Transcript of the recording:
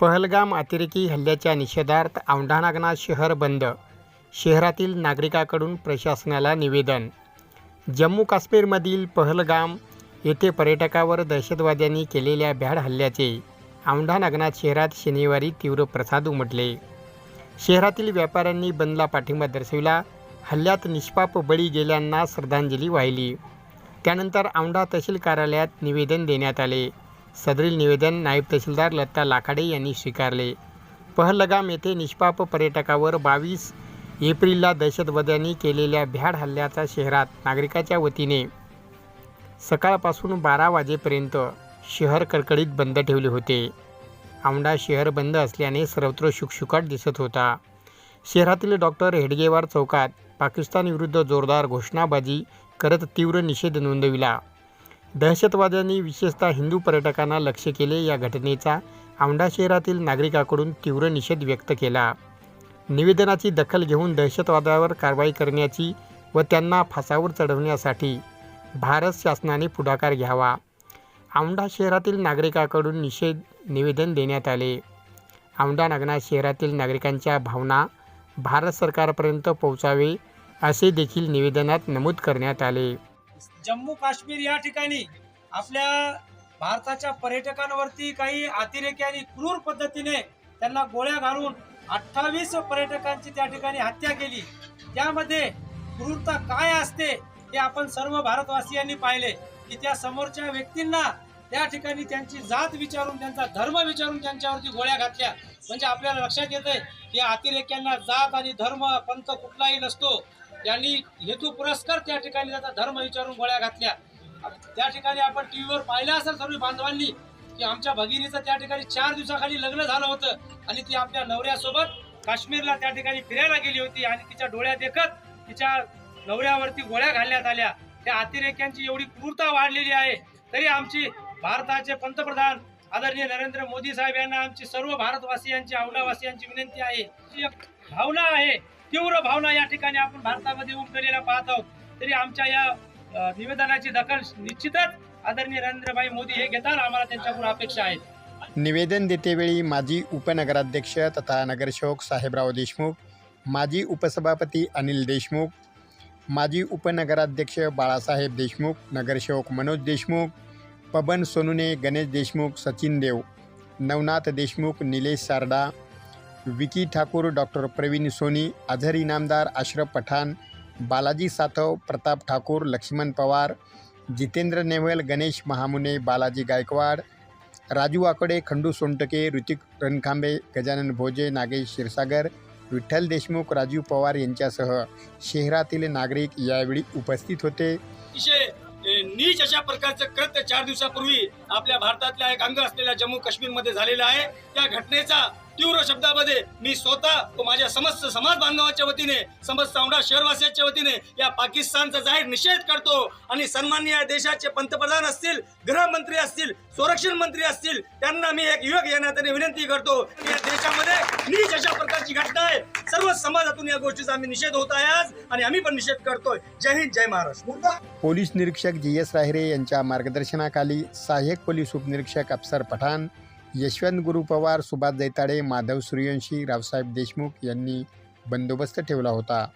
पहलगाम अतिरेकी हल्ल्याच्या निषेधार्थ औंढा नागनाथ शहर बंद. शहरातील नागरिकाकडून प्रशासनाला निवेदन. जम्मू काश्मीरमधील पहलगाम येथे पर्यटकावर दहशतवाद्यांनी केलेल्या भ्याड हल्ल्याचे औंढा नागनाथ शहरात शनिवारी तीव्र प्रसाद उमटले. शहरातील व्यापाऱ्यांनी बंदला पाठिंबा दर्शविला. हल्ल्यात निष्पाप बळी गेल्यांना श्रद्धांजली वाहिली. त्यानंतर औंढा तहसील कार्यालयात निवेदन देण्यात आले. सदरील निवेदन नायब तहसीलदार लत्ता लाखाडे यांनी स्वीकारले. पहलगाम येथे निष्पाप पर्यटकावर बावीस एप्रिलला दहशतवाद्यांनी केलेल्या भ्याड हल्ल्याचा शहरात नागरिकाच्या वतीने सकाळपासून बारा वाजेपर्यंत शहर कडकडीत बंद ठेवले होते. औंढा शहर बंद असल्याने सर्वत्र शुकशुकाट दिसत होता. शहरातील डॉक्टर हेडगेवार चौकात पाकिस्तानविरुद्ध जोरदार घोषणाबाजी करत तीव्र निषेध नोंदविला. दहशतवाद्यांनी विशेषतः हिंदू पर्यटकांना लक्ष्य केले या घटनेचा औंढा शहरातील नागरिकांकडून तीव्र निषेध व्यक्त केला. निवेदनाची दखल घेऊन दहशतवादावर कारवाई करण्याची व त्यांना फासावर चढवण्यासाठी भारत शासनाने पुढाकार घ्यावा. औंढा शहरातील नागरिकांकडून निषेध निवेदन देण्यात आले. औंढा नागनाथ शहरातील नागरिकांच्या भावना भारत सरकारपर्यंत पोहोचावे असे देखील निवेदनात नमूद करण्यात आले. जम्मू काश्मीर या ठिकाणी आपल्या भारताच्या पर्यटकांवरती काही अतिरेक्यांनी क्रूर पद्धतीने त्यांना गोळ्या घालून अठ्ठावीस पर्यटकांची त्या ठिकाणी हत्या केली. त्यामध्ये क्रूरता काय असते हे आपण सर्व भारतवासियांनी पाहिले. की त्या समोरच्या व्यक्तींना त्या ठिकाणी त्यांची जात विचारून त्यांचा धर्म विचारून त्यांच्यावरती गोळ्या घातल्या. म्हणजे आपल्याला लक्षात येते की अतिरेक्यांना जात आणि धर्म पंथ कुठलाही नसतो. यांनी हेतू पुरस्कार त्या ठिकाणी त्याचा धर्म विचारून गोळ्या घातल्या. त्या ठिकाणी आपण टीव्हीवर पाहिलं असेल सर्व बांधवांनी की आमच्या भगिनीचं त्या ठिकाणी चार दिवसाखाली लग्न झालं होतं आणि ती आपल्या नवऱ्यासोबत काश्मीरला त्या ठिकाणी फिरायला गेली होती आणि तिच्या डोळ्या देखत तिच्या नवऱ्यावरती गोळ्या घालण्यात आल्या. त्या अतिरेक्यांची एवढी क्रूरता वाढलेली आहे. तरी आमची भारताचे पंतप्रधान आदरणीय नरेंद्र मोदी साहेब यांना आमची सर्व भारतवासियांची औंढावासियांची विनंती आहे. एक भावना आहे. तीव्र भावना या ठिकाणी आपण भारतामध्ये उमटलेल्या पाहत आहोत. तरी आमच्या या निवेदनाची दखल निश्चितच आदरणीय नरेंद्रभाई मोदी हे घेतात. आम्हाला त्यांच्याकडून अपेक्षा आहे निवेदन देतेवेळी माजी उपनगराध्यक्ष तथा नगरसेवक साहेबराव देशमुख माजी उपसभापती अनिल देशमुख माजी उपनगराध्यक्ष बाळासाहेब देशमुख नगरसेवक मनोज देशमुख पबन सोनुने गणेश देशमुख सचिन देव नवनाथ देशमुख निलेश सारडा विकी ठाकूर डॉक्टर प्रवीण सोनी अझर इनामदार अशरफ पठाण बालाजी सातव प्रताप ठाकूर लक्ष्मण पवार जितेंद्र नेवल गणेश महामुने बालाजी गायकवाड राजू आकडे खंडू सोनटके ऋतिक रणखांबे गजानन भोजे नागेश क्षीरसागर विठ्ठल देशमुख राजू पवार यांच्यासह शहरातील नागरिक यावेळी उपस्थित होते. नीच अशा प्रकारचं कृत्य चार दिवसापूर्वी आपल्या भारतातल्या एक अंग असलेल्या जम्मू काश्मीरमध्ये झालेलं आहे. त्या घटनेचा तीव्र शब्दामध्ये मी स्वतः व माझ्या समस्त समाज बांधवाच्या वतीने समस्त औंढा शहरवासियांच्या वतीने या पाकिस्तानचा जाहीर निषेध करतो आणि सन्माननीय या देशाचे पंतप्रधान असतील गृहमंत्री असतील संरक्षण मंत्री असतील त्यांना मी एक युवक या नात्याने विनंती करतो की या देशामध्ये नीच अशा प्रकारची घटना आहे. सर्व समाजातून या गोष्टीचा आम्ही निषेध होत आहे आज आणि आम्ही पण निषेध करतोय. जय हिंद जय महाराष्ट्र. पोलीस निरीक्षक जी एस राहिरे यांच्या मार्गदर्शनाखाली सहाय्यक पोलीस उपनिरीक्षक अफसर पठाण यशवंत गुरु पवार सुभाष जैताडे माधव सूर्यवंशी रावसाहेब देशमुख यांनी बंदोबस्त ठेवला होता.